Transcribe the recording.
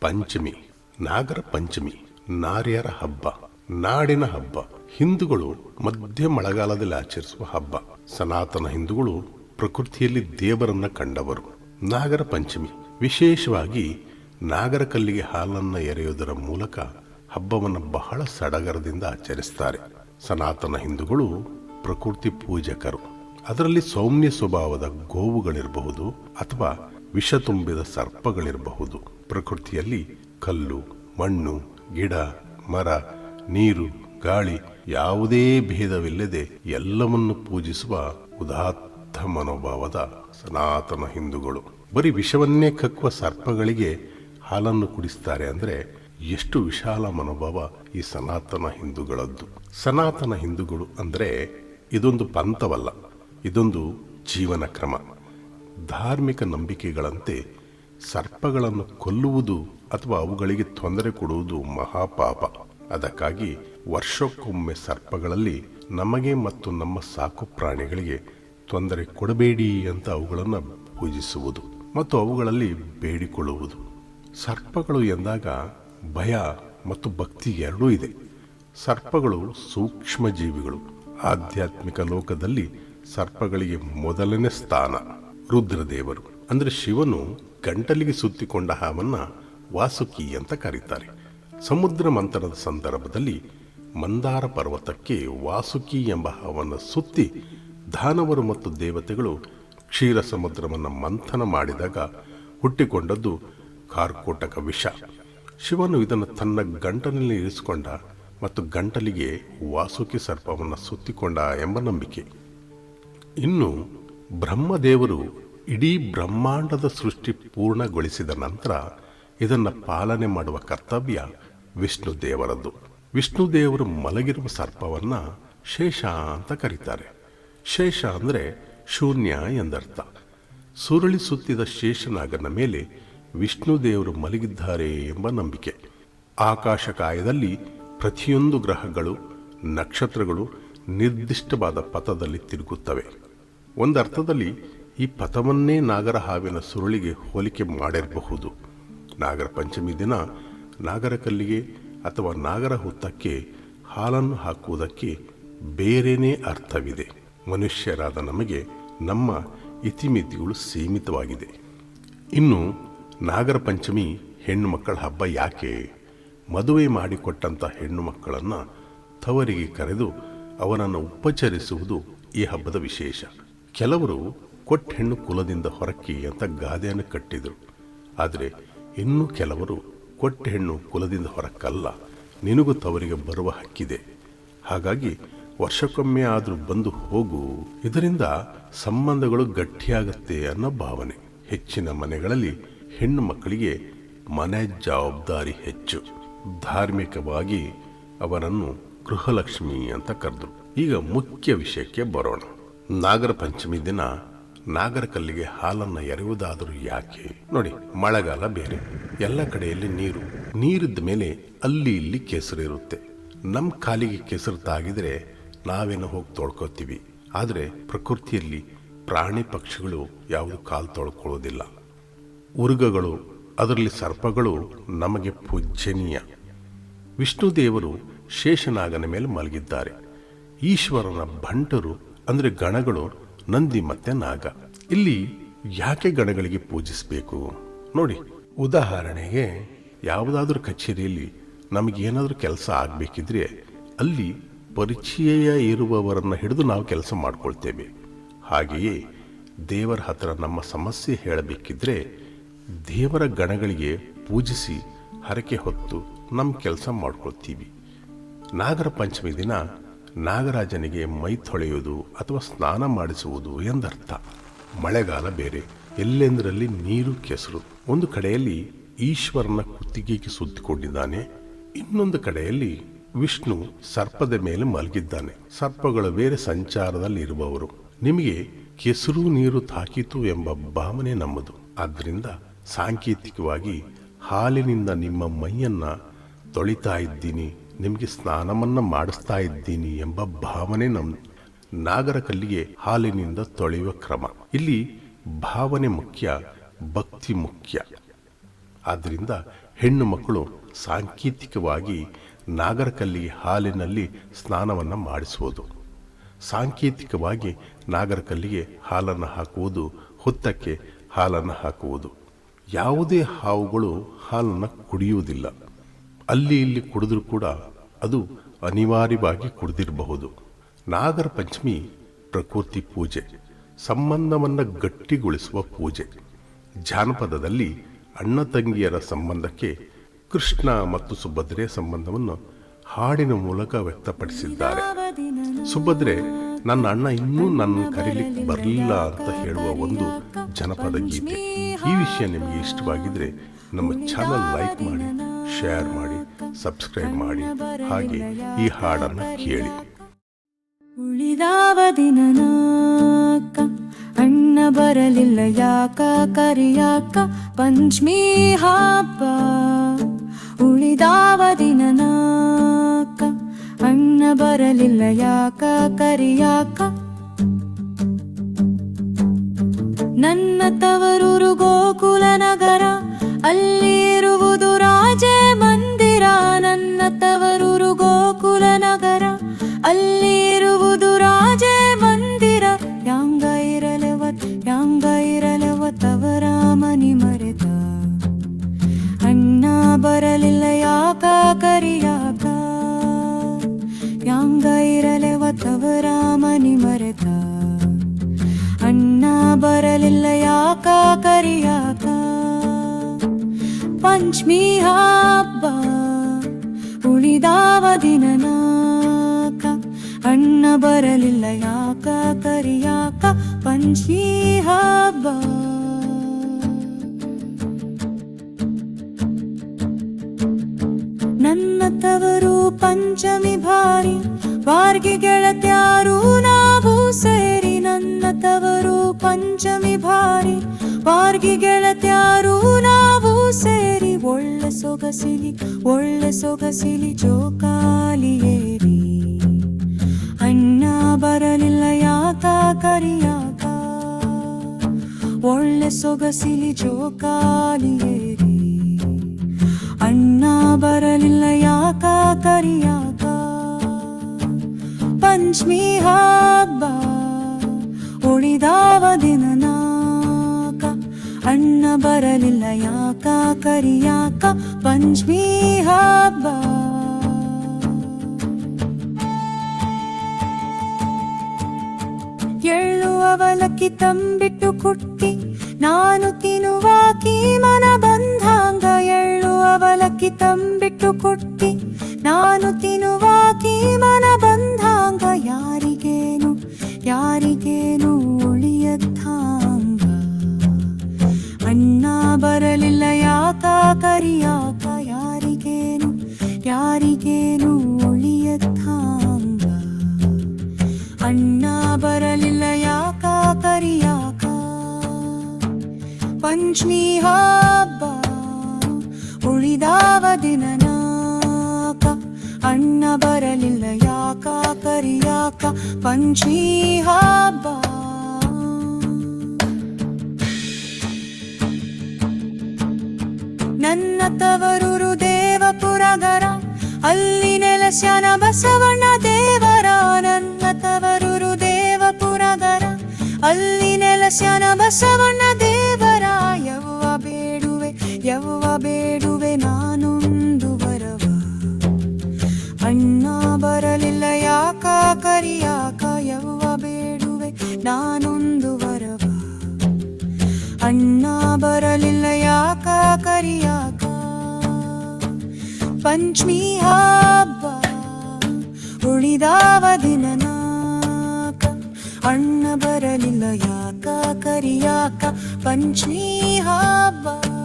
ಪಂಚಮಿ, ನಾಗರ ಪಂಚಮಿ, ನಾರಿಯರ ಹಬ್ಬ, ನಾಡಿನ ಹಬ್ಬ, ಹಿಂದೂಗಳು ಮಧ್ಯ ಮಳೆಗಾಲದಲ್ಲಿ ಆಚರಿಸುವ ಹಬ್ಬ. ಸನಾತನ ಹಿಂದೂಗಳು ಪ್ರಕೃತಿಯಲ್ಲಿ ದೇವರನ್ನ ಕಂಡವರು. ನಾಗರ ಪಂಚಮಿ, ವಿಶೇಷವಾಗಿ ನಾಗರ ಕಲ್ಲಿಗೆ ಹಾಲನ್ನ ಎರೆಯುವುದರ ಮೂಲಕ ಹಬ್ಬವನ್ನು ಬಹಳ ಸಡಗರದಿಂದ ಆಚರಿಸ್ತಾರೆ. ಸನಾತನ ಹಿಂದೂಗಳು ಪ್ರಕೃತಿ ಪೂಜಕರು. ಅದರಲ್ಲಿ ಸೌಮ್ಯ ಸ್ವಭಾವದ ಗೋವುಗಳಿರಬಹುದು ಅಥವಾ ವಿಷ ತುಂಬಿದ ಸರ್ಪಗಳಿರಬಹುದು. ಪ್ರಕೃತಿಯಲ್ಲಿ ಕಲ್ಲು, ಮಣ್ಣು, ಗಿಡ, ಮರ, ನೀರು, ಗಾಳಿ ಯಾವುದೇ ಭೇದವಿಲ್ಲದೆ ಎಲ್ಲವನ್ನು ಪೂಜಿಸುವ ಉದಾತ್ತ ಮನೋಭಾವದ ಸನಾತನ ಹಿಂದೂಗಳು. ಬರೀ ವಿಷವನ್ನೇ ಕಕ್ಕುವ ಸರ್ಪಗಳಿಗೆ ಹಾಲನ್ನು ಕುಡಿಸ್ತಾರೆ ಅಂದ್ರೆ ಎಷ್ಟು ವಿಶಾಲ ಮನೋಭಾವ ಈ ಸನಾತನ ಹಿಂದೂಗಳದ್ದು. ಸನಾತನ ಹಿಂದೂಗಳು ಅಂದ್ರೆ ಇದೊಂದು ಪಂಥವಲ್ಲ, ಇದೊಂದು ಜೀವನ ಕ್ರಮ. ಧಾರ್ಮಿಕ ನಂಬಿಕೆಗಳಂತೆ ಸರ್ಪಗಳನ್ನು ಕೊಲ್ಲುವುದು ಅಥವಾ ಅವುಗಳಿಗೆ ತೊಂದರೆ ಕೊಡುವುದು ಮಹಾಪಾಪ. ಅದಕ್ಕಾಗಿ ವರ್ಷಕ್ಕೊಮ್ಮೆ ಸರ್ಪಗಳಲ್ಲಿ ನಮಗೆ ಮತ್ತು ನಮ್ಮ ಸಾಕು ಪ್ರಾಣಿಗಳಿಗೆ ತೊಂದರೆ ಕೊಡಬೇಡಿ ಅಂತ ಅವುಗಳನ್ನು ಪೂಜಿಸುವುದು ಮತ್ತು ಅವುಗಳಲ್ಲಿ ಬೇಡಿಕೊಳ್ಳುವುದು. ಸರ್ಪಗಳು ಎಂದಾಗ ಭಯ ಮತ್ತು ಭಕ್ತಿ ಎರಡೂ ಇದೆ. ಸರ್ಪಗಳು ಸೂಕ್ಷ್ಮ ಜೀವಿಗಳು ಆಧ್ಯಾತ್ಮಿಕ ಲೋಕದಲ್ಲಿ ಸರ್ಪಗಳಿಗೆ ಮೊದಲನೇ ಸ್ಥಾನ. ರುದ್ರದೇವರು ಅಂದರೆ ಶಿವನು ಗಂಟಲಿಗೆ ಸುತ್ತಿಕೊಂಡ ಹಾವನ್ನು ವಾಸುಕಿ ಅಂತ ಕರೀತಾರೆ. ಸಮುದ್ರ ಮಂಥನದ ಸಂದರ್ಭದಲ್ಲಿ ಮಂದಾರ ಪರ್ವತಕ್ಕೆ ವಾಸುಕಿ ಎಂಬ ಹಾವನ್ನು ಸುತ್ತಿ ದಾನವರು ಮತ್ತು ದೇವತೆಗಳು ಕ್ಷೀರ ಸಮುದ್ರವನ್ನು ಮಂಥನ ಮಾಡಿದಾಗ ಹುಟ್ಟಿಕೊಂಡದ್ದು ಕಾರ್ಕೋಟಕ ವಿಷ. ಶಿವನು ಇದನ್ನು ತನ್ನ ಗಂಟಲಿನಲ್ಲಿ ಇರಿಸಿಕೊಂಡ ಮತ್ತು ಗಂಟಲಿಗೆ ವಾಸುಕಿ ಸರ್ಪವನ್ನು ಸುತ್ತಿಕೊಂಡ ಎಂಬ ನಂಬಿಕೆ. ಇನ್ನು ಬ್ರಹ್ಮದೇವರು ಇಡೀ ಬ್ರಹ್ಮಾಂಡದ ಸೃಷ್ಟಿ ಪೂರ್ಣಗೊಳಿಸಿದ ನಂತರ ಇದನ್ನು ಪಾಲನೆ ಮಾಡುವ ಕರ್ತವ್ಯ ವಿಷ್ಣು ದೇವರದ್ದು ವಿಷ್ಣು ದೇವರು ಮಲಗಿರುವ ಸರ್ಪವನ್ನ ಶೇಷ ಅಂತ ಕರೀತಾರೆ. ಶೇಷ ಅಂದರೆ ಶೂನ್ಯ ಎಂದರ್ಥ. ಸುರುಳಿ ಸುತ್ತಿದ ಶೇಷನಾಗನ ಮೇಲೆ ವಿಷ್ಣು ದೇವರು ಮಲಗಿದ್ದಾರೆ ಎಂಬ ನಂಬಿಕೆ. ಆಕಾಶಕಾಯದಲ್ಲಿ ಪ್ರತಿಯೊಂದು ಗ್ರಹಗಳು, ನಕ್ಷತ್ರಗಳು ನಿರ್ದಿಷ್ಟವಾದ ಪಥದಲ್ಲಿ ತಿರುಗುತ್ತವೆ. ಒಂದರ್ಥದಲ್ಲಿ ಈ ಪಥವನ್ನೇ ನಾಗರ ಹಾವಿನ ಸುರುಳಿಗೆ ಹೋಲಿಕೆ ಮಾಡಿರಬಹುದು. ನಾಗರ ಪಂಚಮಿ ದಿನ ನಾಗರ ಕಲ್ಲಿಗೆ ಅಥವಾ ನಾಗರ ಹುತ್ತಕ್ಕೆ ಹಾಲನ್ನು ಹಾಕುವುದಕ್ಕೆ ಬೇರೆಯೇ ಅರ್ಥವಿದೆ. ಮನುಷ್ಯರಾದ ನಮಗೆ ನಮ್ಮ ಇತಿಮಿತಿಗಳು ಸೀಮಿತವಾಗಿದೆ. ಇನ್ನು ನಾಗರ ಪಂಚಮಿ ಹೆಣ್ಣು ಮಕ್ಕಳ ಹಬ್ಬ ಯಾಕೆ? ಮದುವೆ ಮಾಡಿಕೊಟ್ಟಂಥ ಹೆಣ್ಣು ಮಕ್ಕಳನ್ನು ತವರಿಗೆ ಕರೆದು ಅವನನ್ನು ಉಪಚರಿಸುವುದು ಈ ಹಬ್ಬದ ವಿಶೇಷ. ಕೆಲವರು ಕೊಟ್ಟ ಹೆಣ್ಣು ಕುಲದಿಂದ ಹೊರಕ್ಕೆ ಅಂತ ಗಾದೆಯನ್ನು ಕಟ್ಟಿದರು. ಆದರೆ ಇನ್ನೂ ಕೆಲವರು ಕೊಟ್ಟ ಹೆಣ್ಣು ಕುಲದಿಂದ ಹೊರಕ್ಕಲ್ಲ ನಿನಗೂ ತವರಿಗೆ ಬರುವ ಹಕ್ಕಿದೆ. ಹಾಗಾಗಿ ವರ್ಷಕ್ಕೊಮ್ಮೆ ಆದರೂ ಬಂದು ಹೋಗು. ಇದರಿಂದ ಸಂಬಂಧಗಳು ಗಟ್ಟಿಯಾಗುತ್ತೆ ಅನ್ನೋ ಭಾವನೆ. ಹೆಚ್ಚಿನ ಮನೆಗಳಲ್ಲಿ ಹೆಣ್ಣು ಮಕ್ಕಳಿಗೆ ಮನೆ ಜವಾಬ್ದಾರಿ ಹೆಚ್ಚು. ಧಾರ್ಮಿಕವಾಗಿ ಅವರನ್ನು ಗೃಹಲಕ್ಷ್ಮಿ ಅಂತ ಕರೆದರು. ಈಗ ಮುಖ್ಯ ವಿಷಯಕ್ಕೆ ಬರೋಣ. ನಾಗರ ಪಂಚಮಿ ದಿನ ನಾಗರ ಕಲ್ಲಿಗೆ ಹಾಲನ್ನು ಎರೆಯುವುದಾದರೂ ಯಾಕೆ? ನೋಡಿ, ಮಳೆಗಾಲ ಬೇರೆ. ಎಲ್ಲ ಕಡೆಯಲ್ಲಿ ನೀರು. ನೀರಿದ್ದ ಮೇಲೆ ಅಲ್ಲಿ ಇಲ್ಲಿ ಕೆಸರು ಇರುತ್ತೆ. ನಮ್ಮ ಕಾಲಿಗೆ ಕೆಸರು ತಾಗಿದರೆ ನಾವೇನೋ ಹೋಗಿ ತೊಳ್ಕೊತೀವಿ. ಆದರೆ ಪ್ರಕೃತಿಯಲ್ಲಿ ಪ್ರಾಣಿ ಪಕ್ಷಿಗಳು ಯಾವುದು ಕಾಲು ತೊಳ್ಕೊಳ್ಳೋದಿಲ್ಲ. ಉರುಗಗಳು, ಅದರಲ್ಲಿ ಸರ್ಪಗಳು ನಮಗೆ ಪೂಜ್ಯನೀಯ. ವಿಷ್ಣು ದೇವರು ಶೇಷನಾಗನ ಮೇಲೆ ಮಲಗಿದ್ದಾರೆ. ಈಶ್ವರನ ಭಂಟರು ಅಂದರೆ ಗಣಗಳು ನಂದಿ ಮತ್ತೆ ನಾಗ. ಇಲ್ಲಿ ಯಾಕೆ ಗಣಗಳಿಗೆ ಪೂಜಿಸಬೇಕು? ನೋಡಿ, ಉದಾಹರಣೆಗೆ ಯಾವುದಾದ್ರೂ ಕಚೇರಿಯಲ್ಲಿ ನಮಗೇನಾದರೂ ಕೆಲಸ ಆಗಬೇಕಿದ್ರೆ ಅಲ್ಲಿ ಪರಿಚಯ ಇರುವವರನ್ನು ಹಿಡಿದು ನಾವು ಕೆಲಸ ಮಾಡ್ಕೊಳ್ತೇವೆ. ಹಾಗೆಯೇ ದೇವರ ಹತ್ರ ನಮ್ಮ ಸಮಸ್ಯೆ ಹೇಳಬೇಕಿದ್ರೆ ದೇವರ ಗಣಗಳಿಗೆ ಪೂಜಿಸಿ ಹರಕೆ ಹೊತ್ತು ನಮ್ಮ ಕೆಲಸ ಮಾಡ್ಕೊಳ್ತೀವಿ. ನಾಗರ ಪಂಚಮಿ ದಿನ ನಾಗರಾಜನಿಗೆ ಮೈ ತೊಳೆಯುವುದು ಅಥವಾ ಸ್ನಾನ ಮಾಡಿಸುವುದು ಎಂದರ್ಥ. ಮಳೆಗಾಲ ಬೇರೆ, ಎಲ್ಲೆಂದರಲ್ಲಿ ನೀರು ಕೆಸರು. ಒಂದು ಕಡೆಯಲ್ಲಿ ಈಶ್ವರನ ಕುತ್ತಿಗೆಗೆ ಸುತ್ತಿಕೊಂಡಿದ್ದಾನೆ, ಇನ್ನೊಂದು ಕಡೆಯಲ್ಲಿ ವಿಷ್ಣು ಸರ್ಪದ ಮೇಲೆ ಮಲಗಿದ್ದಾನೆ. ಸರ್ಪಗಳು ಬೇರೆ ಸಂಚಾರದಲ್ಲಿ ಇರುವವರು ನಿಮಗೆ ಕೆಸರು ನೀರು ತಾಕಿತು ಎಂಬ ಭಾವನೆ ನಮ್ಮದು. ಆದ್ದರಿಂದ ಸಾಂಕೇತಿಕವಾಗಿ ಹಾಲಿನಿಂದ ನಿಮ್ಮ ಮೈಯನ್ನ ತೊಳಿತಾ ಇದ್ದೀನಿ. ನಿಮಗೆ ಸ್ನಾನವನ್ನು ಮಾಡಿಸ್ತಾ ಇದ್ದೀನಿ ಎಂಬ ಭಾವನೆ ನಮ್ಮ ನಾಗರ ಕಲ್ಲಿಗೆ ಹಾಲಿನಿಂದ ತೊಳೆಯುವ ಕ್ರಮ. ಇಲ್ಲಿ ಭಾವನೆ ಮುಖ್ಯ, ಭಕ್ತಿ ಮುಖ್ಯ. ಆದ್ದರಿಂದ ಹೆಣ್ಣು ಮಕ್ಕಳು ಸಾಂಕೇತಿಕವಾಗಿ ನಾಗರಕಲ್ಲಿಗೆ ಹಾಲಿನಲ್ಲಿ ಸ್ನಾನವನ್ನು ಮಾಡಿಸುವುದು. ಸಾಂಕೇತಿಕವಾಗಿ ನಾಗರಕಲ್ಲಿಗೆ ಹಾಲನ್ನು ಹಾಕುವುದು, ಹುತ್ತಕ್ಕೆ ಹಾಲನ್ನು ಹಾಕುವುದು. ಯಾವುದೇ ಹಾವುಗಳು ಹಾಲನ್ನು ಕುಡಿಯುವುದಿಲ್ಲ. ಅಲ್ಲಿ ಇಲ್ಲಿ ಕುಡಿದ್ರೂ ಕೂಡ ಅದು ಅನಿವಾರ್ಯವಾಗಿ ಕುಡಿದಿರಬಹುದು. ನಾಗರ ಪಂಚಮಿ ಪ್ರಕೃತಿ ಪೂಜೆ, ಸಂಬಂಧವನ್ನು ಗಟ್ಟಿಗೊಳಿಸುವ ಪೂಜೆ. ಜಾನಪದದಲ್ಲಿ ಅಣ್ಣ ತಂಗಿಯರ ಸಂಬಂಧಕ್ಕೆ ಕೃಷ್ಣ ಮತ್ತು ಸುಭದ್ರೆ ಸಂಬಂಧವನ್ನು ಹಾಡಿನ ಮೂಲಕ ವ್ಯಕ್ತಪಡಿಸಿದ್ದಾರೆ. ಸುಭದ್ರೆ, ನನ್ನ ಅಣ್ಣ ಇನ್ನೂ ನನ್ನ ಕರೀಲಿಕ್ಕೆ ಬರಲಿಲ್ಲ ಅಂತ ಹೇಳುವ ಒಂದು ಜನಪದ ಗೀತೆ. ಈ ವಿಷಯ ನಿಮಗೆ ಇಷ್ಟವಾಗಿದ್ರೆ ನಮ್ಮ ಚಾನಲ್ ಲೈಕ್ ಮಾಡಿ, ಶೇರ್ ಮಾಡಿ ಸಬ್ಸ್ಕ್ರೈಬ್ ಮಾಡಿ. ಹಾಗೆ ಈ ಹಾಡನ್ನು ಕೇಳಿ. ಉಳಿದಾವ ದಿನನಾಕ ಅಣ್ಣ ಬರಲಿಲ್ಲ ಯಾಕ, ಕರಿಯಾಕ, ಪಂಚಮಿ ಹಬ್ಬ. ಉಳಿದಾವ ದಿನನಾಕ ಅಣ್ಣ ಬರಲಿಲ್ಲ ಯಾಕ, ಕರಿಯಾಕ. ನನ್ನ ತವರೂರು ಗೋಕುಲ ನಗರ, ಅಲ್ಲಿ ಇರುವುದು ರಾಜೇ ಪಂಚಮಿ ಹಬ್ಬ, ಉಳಿದಾವ ದಿನನಾಕ ಅಣ್ಣ ಬರಲಿಲ್ಲ ಯಾಕ ಕರಿಯಾಕ ಪಂಚಮಿ ಹಬ್ಬ. ನನ್ನ ತವರು ಪಂಚಮಿ ಭಾರಿ, ವಾರ್ಗಿ ಗೆಳತ್ಯಾರು ನಾವು ಸೇರಿ. ನನ್ನ ತವರು ಪಂಚಮಿ ಭಾರಿ, ವಾರ್ಗಿ ಗೆಳತ್ಯಾರು ಒಳ್ಳೆ ಸೊಗಸಿಲಿ ಒಳ್ಳೆ ಸೊಗಸಿಲಿ ಜೋಕಾಲಿಯೇರಿ ಅಣ್ಣ ಬರಲಿಲ್ಲ, ಯಾಕ ಕರಿಯಾಕ? ಒಳ್ಳೆ ಸೊಗಸಿಲಿ ಜೋಕಾಲಿಯೇರಿ ಅಣ್ಣ ಬರಲಿಲ್ಲ, ಯಾಕ ಕರಿಯಾಕ? ಪಂಚಮಿ ಹಬ್ಬ, ಉಳಿದಾವ ದಿನನಾಕ ಅಣ್ಣ ಬರಲಿಲ್ಲ, ಯಾಕ ಕರಿಯಾಕ ಪಂಚಮಿ ಹಬ್ಬ? ಎಳ್ಳು ಅವಲಕ್ಕಿ ತಂಬಿಟ್ಟು ಕುಟ್ಟಿ, ನಾನು ತಿನ್ನುವಾಕಿ ಮನ ಬಂಧಾಂಗ. ಎಳ್ಳು ಅವಲಕ್ಕಿ ತಂಬಿಟ್ಟು ಕುಟ್ಟಿ, ನಾನು ತಿನ್ನುವಾಕಿ ಮನ ಬಂಧಾಂಗ. ಯಾರಿಗೇನು ಯಾರಿಗೇನು ಪಂಚಮಿ ಹಬ್ಬ, ಉಳಿದಾವ ದಿನನಾಕ ಅಣ್ಣ ಬರಲಿಲ್ಲ ಯಾಕ ಕರಿಯಾಕ ಪಂಚಮಿ ಹಬ್ಬ. ನನ್ನ ತವರೂರು ದೇವಪುರಗರ, ಅಲ್ಲಿ ನೆಲಸ್ಯಾನ ಬಸವಣ್ಣ ದೇವರ. ನನ್ನ ತವರೂರು ದೇವಪುರಗರ, ಅಲ್ಲಿ ನೆಲಸ್ಯಾನ ಬಸವಣ್ಣ ದೇವರ ಯವ್ವ ಬೇಡುವೆ ಯವ್ವ ಬೇಡುವೆ ನಾನೊಂದು ಬರವ ಅಣ್ಣ ಬರಲಿಲ್ಲ ಯಾಕ ಕರಿಯಾಕ ಯವ್ವ ಬೇಡುವೆ ನಾನೊಂದು ಬರವ ಅಣ್ಣ ಬರಲಿಲ್ಲ ಯಾಕ ಕರಿಯಾಕ ಪಂಚಮಿ ಹಬ್ಬ, ಉಳಿದಾವ ದಿನನಾಕ ಅಣ್ಣ ಬರಲಿಲ್ಲ ಯಾಕ ಕರಿಯಾಕ ಪಂಚಮಿ ಹಬ್ಬ